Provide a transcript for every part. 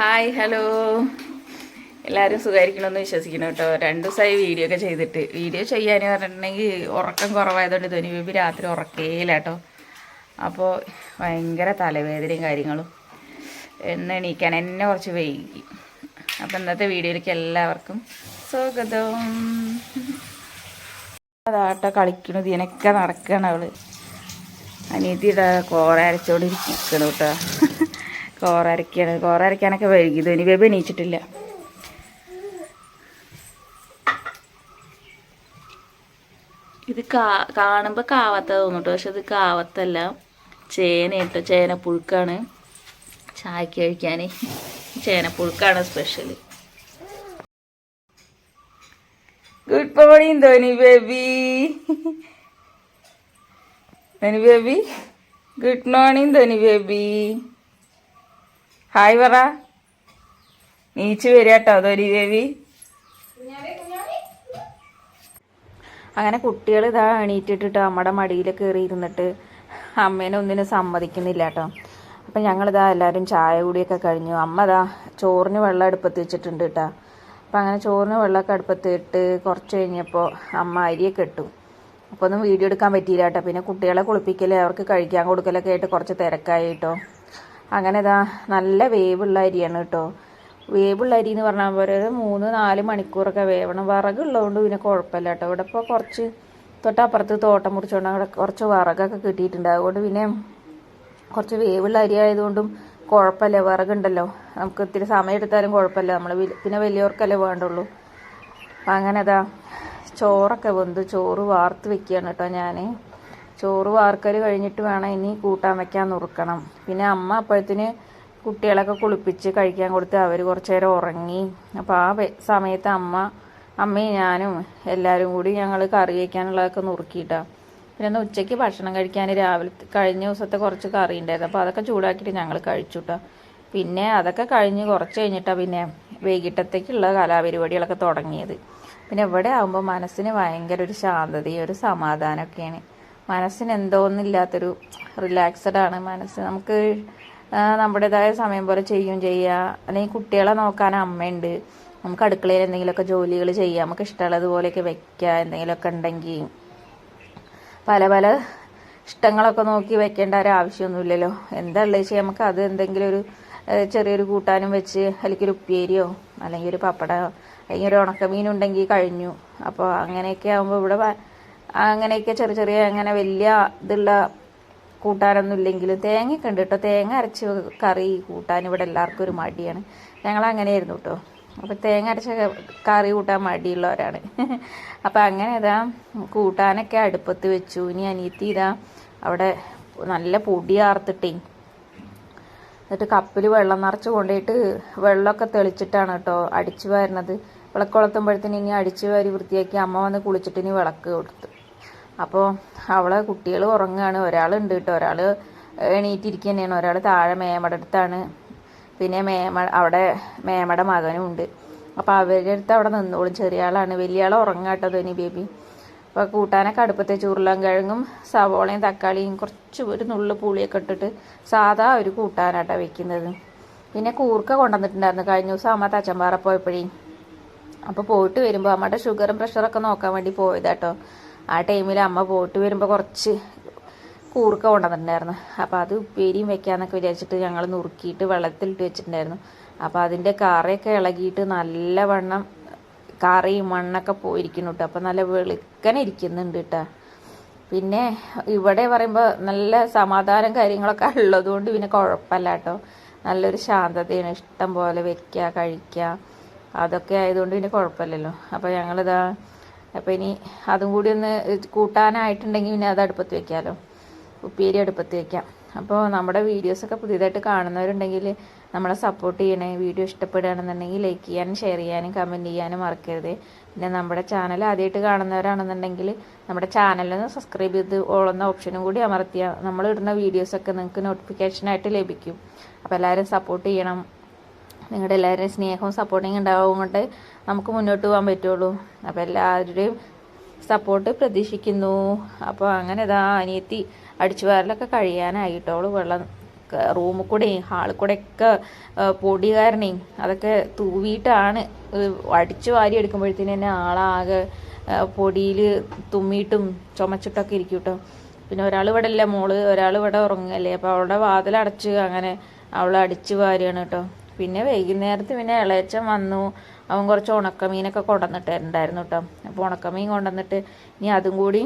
Hi hello. എല്ലാവരും സുഖമായിരിക്കണമെന്ന് വിശ്വസിക്കണം കേട്ടോ. രണ്ട് ദിവസമായി വീഡിയോ ഒക്കെ ചെയ്തിട്ട്. വീഡിയോ ചെയ്യാൻ പറഞ്ഞിട്ടുണ്ടെങ്കിൽ ഉറക്കം കുറവായതുകൊണ്ട് ധോനി ബേബി രാത്രി ഉറക്കേയില്ല കേട്ടോ. അപ്പോൾ ഭയങ്കര തലവേദനയും കാര്യങ്ങളും. എന്ന് എണീക്കാൻ എന്നെ കുറച്ച് വൈകി. അപ്പോൾ ഇന്നത്തെ വീഡിയോയിലേക്ക് എല്ലാവർക്കും സ്വാഗതം. അതാട്ടോ കളിക്കണത് ഇതിനൊക്കെ നടക്കണവൾ അവൾ. കോറ അരച്ചോണ്ടിരിക്കണം കേട്ടോ. കോറ കോറരക്കാനൊക്കെ കോറ അരക്കാനൊക്കെ വൈകി. ധോനി ബേബി എണീച്ചിട്ടില്ല. ഇത് കാ കാണുമ്പോൾ കാവത്ത തോന്നുട്ടോ. പക്ഷെ ഇത് കാവത്തല്ല. ചേന കേട്ടോ ചേനപ്പുഴുക്കാണ്. ചായക്ക് കഴിക്കാൻ ചേനപ്പുഴുക്കാണ് special good morning Dhoni baby Dhoni baby good morning Dhoni baby hi പറ. നീച്ചു വരിക കേട്ടോ ദേവി. അങ്ങനെ കുട്ടികൾ ഇതാ എണീറ്റിട്ടിട്ട് അമ്മയുടെ മടിയിൽ കയറി ഇരുന്നിട്ട് അമ്മേനെ ഒന്നിനും സമ്മതിക്കുന്നില്ല കേട്ടോ അപ്പം ഞങ്ങളിതാ എല്ലാവരും ചായ കൂടിയൊക്കെ കഴിഞ്ഞു. അമ്മ ഇതാ ചോറിന് വെള്ളം അടുപ്പത്ത് വെച്ചിട്ടുണ്ട് കേട്ടോ അപ്പം അങ്ങനെ ചോറിന് വെള്ളമൊക്കെ അടുപ്പത്ത് ഇട്ട് കുറച്ച് കഴിഞ്ഞപ്പോൾ അമ്മ അരിയൊക്കെ ഇട്ടു. അപ്പോൾ ഒന്നും വീഡിയോ എടുക്കാൻ പറ്റിയില്ല കേട്ടോ പിന്നെ കുട്ടികളെ കുളിപ്പിക്കലേ അവർക്ക് കഴിക്കാൻ കൊടുക്കലൊക്കെ ആയിട്ട് കുറച്ച് തിരക്കായി കേട്ടോ അങ്ങനെ ഇതാ നല്ല വേവുള്ള അരിയാണ് കേട്ടോ. വേവുള്ള അരി എന്ന് പറഞ്ഞാൽ പോലെ ഒരു മൂന്ന് നാല് മണിക്കൂറൊക്കെ വേവണം. വിറകുള്ളതുകൊണ്ട് പിന്നെ കുഴപ്പമില്ല കേട്ടോ. ഇവിടെ ഇപ്പോൾ കുറച്ച് തൊട്ടപ്പുറത്ത് തോട്ടം മുറിച്ചുകൊണ്ട് അവിടെ കുറച്ച് വിറകൊക്കെ കിട്ടിയിട്ടുണ്ട്. അതുകൊണ്ട് പിന്നെ കുറച്ച് വേവുള്ള അരി ആയതുകൊണ്ടും കുഴപ്പമില്ല. വിറകുണ്ടല്ലോ. നമുക്ക് ഇത്തിരി സമയം എടുത്താലും കുഴപ്പമില്ല. നമ്മൾ പിന്നെ വലിയവർക്കല്ലേ വേണ്ടുള്ളൂ. അപ്പം അങ്ങനെ അതാ ചോറൊക്കെ വെന്ത് ചോറ് വാർത്ത് വെക്കുകയാണ് കേട്ടോ ഞാൻ ചോറ് വാർക്കൽ കഴിഞ്ഞിട്ട് വേണം ഇനി കൂട്ടാൻ വയ്ക്കാൻ നുറുക്കണം. പിന്നെ അമ്മ അപ്പോഴത്തിന് കുട്ടികളൊക്കെ കുളിപ്പിച്ച് കഴിക്കാൻ കൊടുത്ത് അവർ കുറച്ച് നേരം ഉറങ്ങി. അപ്പോൾ ആ സമയത്ത് അമ്മ അമ്മയും ഞാനും എല്ലാവരും കൂടി ഞങ്ങൾ കറി വയ്ക്കാനുള്ളതൊക്കെ നുറുക്കിയിട്ടാണ് പിന്നെ ഒന്ന് ഉച്ചയ്ക്ക് ഭക്ഷണം കഴിക്കാൻ രാവിലെ കഴിഞ്ഞ ദിവസത്തെ കുറച്ച് കറി ഉണ്ടായിരുന്നു. അപ്പോൾ അതൊക്കെ ചൂടാക്കിയിട്ട് ഞങ്ങൾ കഴിച്ചു കേട്ടോ പിന്നെ അതൊക്കെ കഴിഞ്ഞ് കുറച്ച് കഴിഞ്ഞിട്ടാണ് പിന്നെ വൈകിട്ടത്തേക്കുള്ള കലാപരിപാടികളൊക്കെ തുടങ്ങിയത്. പിന്നെ ഇവിടെ ആകുമ്പോൾ മനസ്സിന് ഭയങ്കര ഒരു ശാന്തതയും ഒരു സമാധാനമൊക്കെയാണ്. മനസ്സിന് എന്തോന്നില്ലാത്തൊരു റിലാക്സഡ് ആണ് മനസ്സ്. നമുക്ക് നമ്മുടേതായ സമയം പോലെ ചെയ്യും ചെയ്യുക അല്ലെങ്കിൽ കുട്ടികളെ നോക്കാൻ അമ്മയുണ്ട്. നമുക്ക് അടുക്കളയിൽ എന്തെങ്കിലുമൊക്കെ ജോലികൾ ചെയ്യാം. നമുക്ക് ഇഷ്ടമുള്ളതുപോലെയൊക്കെ വെക്കുക എന്തെങ്കിലുമൊക്കെ ഉണ്ടെങ്കിൽ പല പല ഇഷ്ടങ്ങളൊക്കെ നോക്കി വെക്കേണ്ട ഒരു ആവശ്യമൊന്നുമില്ലല്ലോ. എന്താ ഉള്ളത് വെച്ചാൽ നമുക്ക് അത് എന്തെങ്കിലും ഒരു ചെറിയൊരു കൂട്ടാനും വെച്ച് അല്ലെങ്കിൽ ഒരു ഉപ്പേരിയോ അല്ലെങ്കിൽ ഒരു പപ്പടമോ അല്ലെങ്കിൽ ഒരു ഉണക്കമീനുണ്ടെങ്കിൽ കഴിഞ്ഞു. അപ്പോൾ അങ്ങനെയൊക്കെ ആകുമ്പോൾ ഇവിടെ അങ്ങനെയൊക്കെ ചെറിയ ചെറിയ അങ്ങനെ വലിയ ഇതുള്ള കൂട്ടാനൊന്നും ഇല്ലെങ്കിലും തേങ്ങയൊക്കെ ഉണ്ട് കേട്ടോ. തേങ്ങ അരച്ച് കറി കൂട്ടാൻ ഇവിടെ എല്ലാവർക്കും ഒരു മടിയാണ്. ഞങ്ങൾ അങ്ങനെയായിരുന്നു കേട്ടോ. അപ്പോൾ തേങ്ങ അരച്ച കറി കൂട്ടാൻ മടിയുള്ളവരാണ്. അപ്പോൾ അങ്ങനെ ഇതാ കൂട്ടാനൊക്കെ അടുപ്പത്ത് വെച്ചു. ഇനി അനിയത്തി ഇതാ അവിടെ നല്ല പൊടി ആർത്തിട്ടേ. എന്നിട്ട് കപ്പിൽ വെള്ളം നിറച്ച് കൊണ്ടുപോയിട്ട് വെള്ളമൊക്കെ തെളിച്ചിട്ടാണ് കേട്ടോ അടിച്ചു വരുന്നത്. വിളക്ക് കൊളുത്തുമ്പോഴത്തേന് ഇനി അടിച്ചു വാരി വൃത്തിയാക്കി അമ്മ വന്ന് കുളിച്ചിട്ട് ഇനി വിളക്ക് കൊടുത്തു അപ്പോൾ അവളെ കുട്ടികൾ ഉറങ്ങുകയാണ് ഒരാളുണ്ട് കേട്ടോ ഒരാൾ എണീറ്റിരിക്കുക തന്നെയാണ് ഒരാൾ താഴെ മേമയുടെ അടുത്താണ് പിന്നെ മേമ അവിടെ മേമയുടെ മകനും ഉണ്ട്. അപ്പോൾ അവരുടെ അടുത്ത് അവിടെ നിന്നോളും. ചെറിയ ആളാണ്. വലിയ ആൾ ഉറങ്ങാട്ടോ ധനി ബേബി. അപ്പോൾ കൂട്ടാനൊക്കെ അടുപ്പത്തെ ചുരുളൻകിഴങ്ങും സവോളയും തക്കാളിയും കുറച്ച് ഒരു നുള്ളു പുളിയൊക്കെ ഇട്ടിട്ട് സാധാ ഒരു കൂട്ടാനാട്ടോ വെക്കുന്നത്. പിന്നെ കൂർക്ക കൊണ്ടുവന്നിട്ടുണ്ടായിരുന്നു. കഴിഞ്ഞ ദിവസം അമ്മ തച്ചമ്പാറ പോയപ്പോഴേ. അപ്പോൾ പോയിട്ട് വരുമ്പോൾ അമ്മയുടെ ഷുഗറും പ്രഷറൊക്കെ നോക്കാൻ വേണ്ടി പോയതാട്ടോ ആ ടൈമിൽ അമ്മ പോയിട്ട് വരുമ്പോൾ കുറച്ച് കൂർക്ക കൊണ്ടുവന്നിട്ടുണ്ടായിരുന്നു. അപ്പോൾ അത് ഉപ്പേരിയും വെക്കാമെന്നൊക്കെ വിചാരിച്ചിട്ട് ഞങ്ങൾ നുറുക്കിയിട്ട് വെള്ളത്തിലിട്ട് വെച്ചിട്ടുണ്ടായിരുന്നു. അപ്പോൾ അതിന്റെ കറയൊക്കെ ഇളകിയിട്ട് നല്ല വണ്ണം കറിയും മണ്ണൊക്കെ പോയിരിക്കുന്നു കേട്ടോ. അപ്പോൾ നല്ല വെളുക്കനെ ഇരിക്കുന്നുണ്ട് കേട്ടോ. പിന്നെ ഇവിടെ പറയുമ്പോൾ നല്ല സമാധാനം കാര്യങ്ങളൊക്കെ ഉള്ളതുകൊണ്ട് പിന്നെ കുഴപ്പമില്ല കേട്ടോ. നല്ലൊരു ശാന്തതയാണ്. ഇഷ്ടം പോലെ വെക്കുക കഴിക്കുക അതൊക്കെ ആയതുകൊണ്ട് പിന്നെ കുഴപ്പമില്ലല്ലോ അപ്പോൾ ഞങ്ങളിതാ അപ്പോൾ ഇനി അതും കൂടി ഒന്ന് കൂട്ടാനായിട്ടുണ്ടെങ്കിൽ പിന്നെ അത് അടുപ്പത്ത് വെക്കാമല്ലോ ഉപ്പേരി അടുപ്പത്ത് വെക്കാം. അപ്പോൾ നമ്മുടെ വീഡിയോസൊക്കെ പുതിയതായിട്ട് കാണുന്നവരുണ്ടെങ്കിൽ നമ്മളെ സപ്പോർട്ട് ചെയ്യണേ വീഡിയോ ഇഷ്ടപ്പെടുകയാണെന്നുണ്ടെങ്കിൽ ലൈക്ക് ചെയ്യാനും ഷെയർ ചെയ്യാനും കമന്റ് ചെയ്യാനും മറക്കരുത്. പിന്നെ നമ്മുടെ ചാനൽ ആദ്യമായിട്ട് കാണുന്നവരാണെന്നുണ്ടെങ്കിൽ നമ്മുടെ ചാനലൊന്ന് സബ്സ്ക്രൈബ് ചെയ്ത് ഓളുന്ന ഓപ്ഷനും കൂടി അമർത്തിയാൽ നമ്മൾ ഇടുന്ന വീഡിയോസൊക്കെ നിങ്ങൾക്ക് നോട്ടിഫിക്കേഷനായിട്ട് ലഭിക്കും. അപ്പോൾ എല്ലാവരും സപ്പോർട്ട് ചെയ്യണം. നിങ്ങളുടെ എല്ലാവരുടെയും സ്നേഹവും സപ്പോർട്ടിങ് ഉണ്ടാവും കൊണ്ട് നമുക്ക് മുന്നോട്ട് പോകാൻ പറ്റുള്ളൂ. അപ്പോൾ എല്ലാവരുടെയും സപ്പോർട്ട് പ്രതീക്ഷിക്കുന്നു. അപ്പോൾ അങ്ങനെ ഇതാ അനിയത്തി അടിച്ചു വാരലൊക്കെ കഴിയാനായിട്ടോളൂ വെള്ളം റൂമിൽ കൂടെയും ഹാളിൽ കൂടെയൊക്കെ പൊടി കാരണേയും അതൊക്കെ തൂവിയിട്ടാണ് അടിച്ചു വാരി എടുക്കുമ്പോഴത്തേന് തന്നെ ആളാകെ പൊടിയിൽ തുമ്മിയിട്ടും ചുമച്ചിട്ടൊക്കെ ഇരിക്കും കേട്ടോ പിന്നെ ഒരാൾ ഇവിടെ ഇല്ല മോൾ ഒരാൾ ഇവിടെ ഉറങ്ങല്ലേ? അപ്പോൾ അവളുടെ വാതിലടച്ച് അങ്ങനെ അവളെ അടിച്ചു വാരിയാണ് കേട്ടോ. പിന്നെ വൈകുന്നേരത്ത് പിന്നെ ഇളയച്ചൻ വന്നു. അവൻ കുറച്ച് ഉണക്കമീനൊക്കെ കൊണ്ടുവന്നിട്ടുണ്ടായിരുന്നു കേട്ടോ അപ്പോൾ ഉണക്കമീൻ കൊണ്ടുവന്നിട്ട് ഇനി അതും കൂടി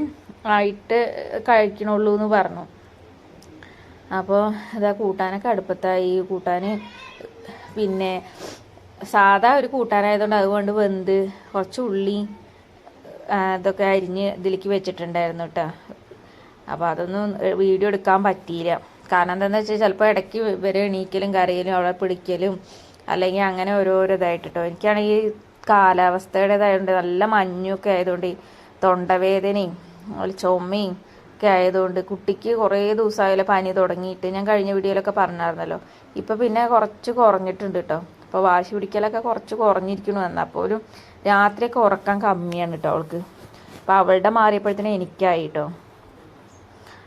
ആയിട്ട് കഴിക്കണുള്ളൂ എന്ന് പറഞ്ഞു. അപ്പോൾ ഇതാ കൂട്ടാനൊക്കെ അടുപ്പത്തായി. കൂട്ടാൻ പിന്നെ സാധാ ഒരു കൂട്ടാനായതുകൊണ്ട് അതുകൊണ്ട് വെന്ത് കുറച്ച് ഉള്ളി ഇതൊക്കെ അരിഞ്ഞ് ഇതിലേക്ക് വെച്ചിട്ടുണ്ടായിരുന്നു കേട്ടോ അപ്പോൾ അതൊന്നും വീഡിയോ എടുക്കാൻ പറ്റിയില്ല. കാരണം എന്താണെന്ന് വെച്ചാൽ ചിലപ്പോൾ ഇടയ്ക്ക് ഇവരെ എണീക്കലും കരയിലും അവളെ പിടിക്കലും അല്ലെങ്കിൽ അങ്ങനെ ഓരോരോ ഇതായിട്ട് കേട്ടോ എനിക്കാണെങ്കിൽ കാലാവസ്ഥയുടേതായതുകൊണ്ട് നല്ല മഞ്ഞൊക്കെ ആയതുകൊണ്ട് തൊണ്ടവേദനയും അതുപോലെ ചുമയും ഒക്കെ ആയതുകൊണ്ട് കുട്ടിക്ക് കുറേ ദിവസമായാലും പനി തുടങ്ങിയിട്ട് ഞാൻ കഴിഞ്ഞ വീഡിയോയിലൊക്കെ പറഞ്ഞായിരുന്നല്ലോ. ഇപ്പം പിന്നെ കുറച്ച് കുറഞ്ഞിട്ടുണ്ട് കേട്ടോ അപ്പോൾ വാശി പിടിക്കലൊക്കെ കുറച്ച് കുറഞ്ഞിരിക്കണു എന്നാൽ പോലും രാത്രിയൊക്കെ ഉറക്കം കമ്മിയാണ് കേട്ടോ അവൾക്ക്. അപ്പോൾ അവളുടെ മാറിയപ്പോഴത്തേനും എനിക്കായി കേട്ടോ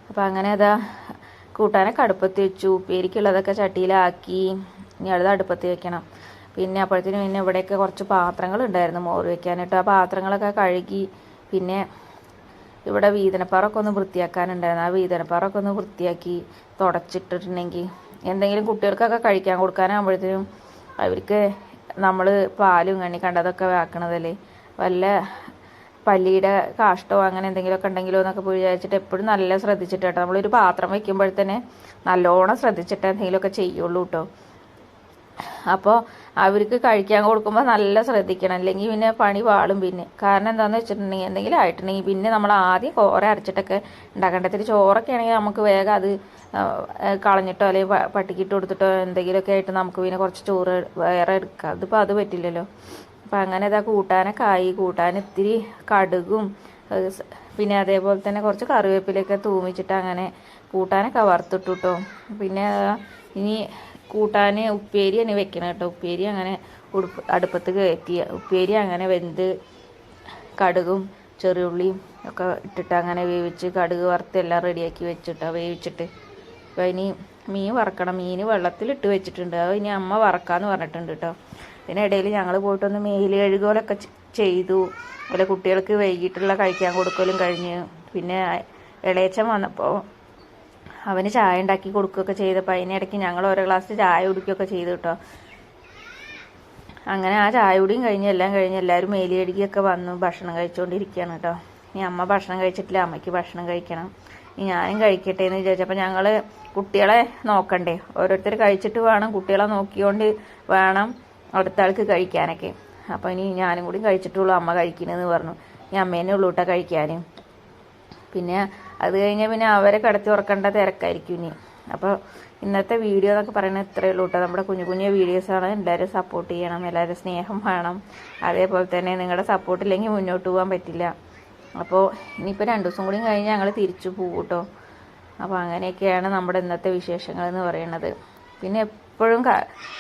അപ്പോൾ അങ്ങനെ അതാ കൂട്ടാനൊക്കെ അടുപ്പത്ത് വെച്ചു. ഉപ്പേരിക്കുള്ളതൊക്കെ ചട്ടിയിലാക്കി. ഇനി അടുത്ത് അടുപ്പത്ത് വെക്കണം. പിന്നെ അപ്പോഴത്തേനും പിന്നെ ഇവിടെയൊക്കെ കുറച്ച് പാത്രങ്ങൾ ഉണ്ടായിരുന്നു മോര് വെക്കാനായിട്ട് ആ പാത്രങ്ങളൊക്കെ കഴുകി പിന്നെ ഇവിടെ വീതനപ്പാറൊക്കെ ഒന്ന് വൃത്തിയാക്കാനുണ്ടായിരുന്നു. ആ വീതനപ്പാറൊക്കെ ഒന്ന് വൃത്തിയാക്കി തുടച്ചിട്ടിട്ടുണ്ടെങ്കിൽ എന്തെങ്കിലും കുട്ടികൾക്കൊക്കെ കഴിക്കാൻ കൊടുക്കാനാകുമ്പോഴത്തേനും അവർക്ക് നമ്മൾ പാലും കണ്ണി കണ്ടതൊക്കെ ആക്കണതല്ലേ? വല്ല പല്ലിയുടെ കാഷ്ടമോ അങ്ങനെ എന്തെങ്കിലുമൊക്കെ ഉണ്ടെങ്കിലോ എന്നൊക്കെ പോയി വിചാരിച്ചിട്ട് എപ്പോഴും നല്ല ശ്രദ്ധിച്ചിട്ട് കേട്ടോ. നമ്മളൊരു പാത്രം വയ്ക്കുമ്പോഴത്തേനെ നല്ലോണം ശ്രദ്ധിച്ചിട്ട് എന്തെങ്കിലുമൊക്കെ ചെയ്യുള്ളൂ കേട്ടോ. അപ്പോൾ അവർക്ക് കഴിക്കാൻ കൊടുക്കുമ്പോൾ നല്ല ശ്രദ്ധിക്കണം. അല്ലെങ്കിൽ പിന്നെ പണി പാളും പിന്നെ. കാരണം എന്താണെന്ന് വെച്ചിട്ടുണ്ടെങ്കിൽ എന്തെങ്കിലും ആയിട്ടുണ്ടെങ്കിൽ പിന്നെ നമ്മൾ ആദ്യം കോര അരച്ചിട്ടൊക്കെ ഉണ്ടാക്കേണ്ടത് ചോറൊക്കെ ആണെങ്കിൽ നമുക്ക് വേഗം അത് കളഞ്ഞിട്ടോ അല്ലെങ്കിൽ പട്ടിക്കിട്ട് കൊടുത്തിട്ടോ എന്തെങ്കിലുമൊക്കെ ആയിട്ട് നമുക്ക് പിന്നെ കുറച്ച് ചോറ് വേറെ എടുക്കാം. അതിപ്പോൾ അത് പറ്റില്ലല്ലോ. അപ്പം അങ്ങനെ ഇതാ കൂട്ടാനൊക്കെ ആയി. കൂട്ടാൻ ഇത്തിരി കടുകും പിന്നെ അതേപോലെ തന്നെ കുറച്ച് കറിവേപ്പിലൊക്കെ തൂമിച്ചിട്ട് അങ്ങനെ കൂട്ടാനൊക്കെ വറുത്തിട്ടു കേട്ടോ പിന്നെ ഇനി കൂട്ടാൻ ഉപ്പേരി തന്നെ വെക്കണം കേട്ടോ. ഉപ്പേരി അങ്ങനെ ഉടുപ്പ് അടുപ്പത്ത് കയറ്റി. ഉപ്പേരി അങ്ങനെ വെന്ത് കടുകും ചെറിയുള്ളിയും ഒക്കെ ഇട്ടിട്ട് അങ്ങനെ വേവിച്ച് കടുക് വറുത്ത് എല്ലാം റെഡിയാക്കി വെച്ചിട്ടോ. വേവിച്ചിട്ട് അപ്പോൾ ഇനി മീൻ വറക്കണം. മീൻ വെള്ളത്തിലിട്ട് വെച്ചിട്ടുണ്ട്. അത് ഇനി അമ്മ വറക്കാന്ന് പറഞ്ഞിട്ടുണ്ട് കേട്ടോ. പിന്നെ ഇടയിൽ ഞങ്ങൾ പോയിട്ടൊന്ന് മേൽ കഴുകലൊക്കെ ചെയ്തു. അതുപോലെ കുട്ടികൾക്ക് വൈകിട്ടുള്ള കഴിക്കാൻ കൊടുക്കലും കഴിഞ്ഞ്. പിന്നെ ഇളയച്ചൻ വന്നപ്പോൾ അവന് ചായ ഉണ്ടാക്കി കൊടുക്കുകയൊക്കെ ചെയ്തപ്പോൾ അതിനിടയ്ക്ക് ഞങ്ങൾ ഓരോ ഗ്ലാസ് ചായ കുടിക്കുകയൊക്കെ ചെയ്തു കേട്ടോ. അങ്ങനെ ആ ചായ കുടിയും കഴിഞ്ഞ് എല്ലാം കഴിഞ്ഞ് എല്ലാവരും മേലി കഴുകിയൊക്കെ വന്നു. ഭക്ഷണം കഴിച്ചുകൊണ്ടിരിക്കുകയാണ് കേട്ടോ. ഇനി അമ്മ ഭക്ഷണം കഴിച്ചിട്ടില്ല. അമ്മയ്ക്ക് ഭക്ഷണം കഴിക്കണം. ഇനി ഞാനും കഴിക്കട്ടെ എന്ന് വിചാരിച്ചപ്പോൾ ഞങ്ങൾ കുട്ടികളെ നോക്കണ്ടേ? ഓരോരുത്തർ കഴിച്ചിട്ട് വേണം. കുട്ടികളെ നോക്കിക്കൊണ്ട് വേണം. അടുത്ത ആൾക്ക് കഴിക്കാനൊക്കെ. അപ്പോൾ ഇനി ഞാനും കൂടി കഴിച്ചിട്ടുള്ളൂ അമ്മ കഴിക്കണമെന്ന് പറഞ്ഞു. ഞാൻ അമ്മേനെ ഉള്ളൂ കേട്ടോ കഴിക്കാൻ പിന്നെ അത് കഴിഞ്ഞ് പിന്നെ അവരെ കടത്തി ഉറക്കേണ്ട തിരക്കായിരിക്കും ഇനി. അപ്പോൾ ഇന്നത്തെ വീഡിയോ എന്നൊക്കെ പറയുന്നത് ഇത്രയേ ഉള്ളൂ കേട്ടോ നമ്മുടെ കുഞ്ഞു കുഞ്ഞു വീഡിയോസാണ് എല്ലാവരും സപ്പോർട്ട് ചെയ്യണം എല്ലാവരും സ്നേഹം വേണം. അതേപോലെ തന്നെ നിങ്ങളുടെ സപ്പോർട്ട് ഇല്ലെങ്കിൽ മുന്നോട്ട് പോകാൻ പറ്റില്ല. അപ്പോൾ ഇനിയിപ്പോൾ രണ്ട് ദിവസം കൂടി കഴിഞ്ഞ് ഞങ്ങൾ തിരിച്ചു പോകും കേട്ടോ അപ്പോൾ അങ്ങനെയൊക്കെയാണ് നമ്മുടെ ഇന്നത്തെ വിശേഷങ്ങൾ എന്ന് പറയുന്നത് പിന്നെ എപ്പോഴും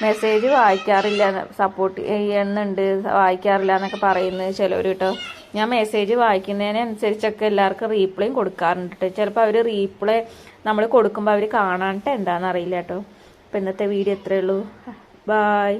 മെസ്സേജ് വായിക്കാറില്ല സപ്പോർട്ട് ചെയ്യുന്നുണ്ട് വായിക്കാറില്ല എന്നൊക്കെ പറയുന്നത് ചിലവർ കേട്ടോ. ഞാൻ മെസ്സേജ് വായിക്കുന്നതിനനുസരിച്ചൊക്കെ എല്ലാവർക്കും റീപ്ലൈയും കൊടുക്കാറുണ്ട് കേട്ടോ ചിലപ്പോൾ അവർ റീപ്ലൈ നമ്മൾ കൊടുക്കുമ്പോൾ അവർ കാണാനിട്ട് എന്താണെന്ന് അറിയില്ല കേട്ടോ അപ്പോൾ ഇന്നത്തെ വീഡിയോ ഇത്രയേ ഉള്ളൂ. ബായ്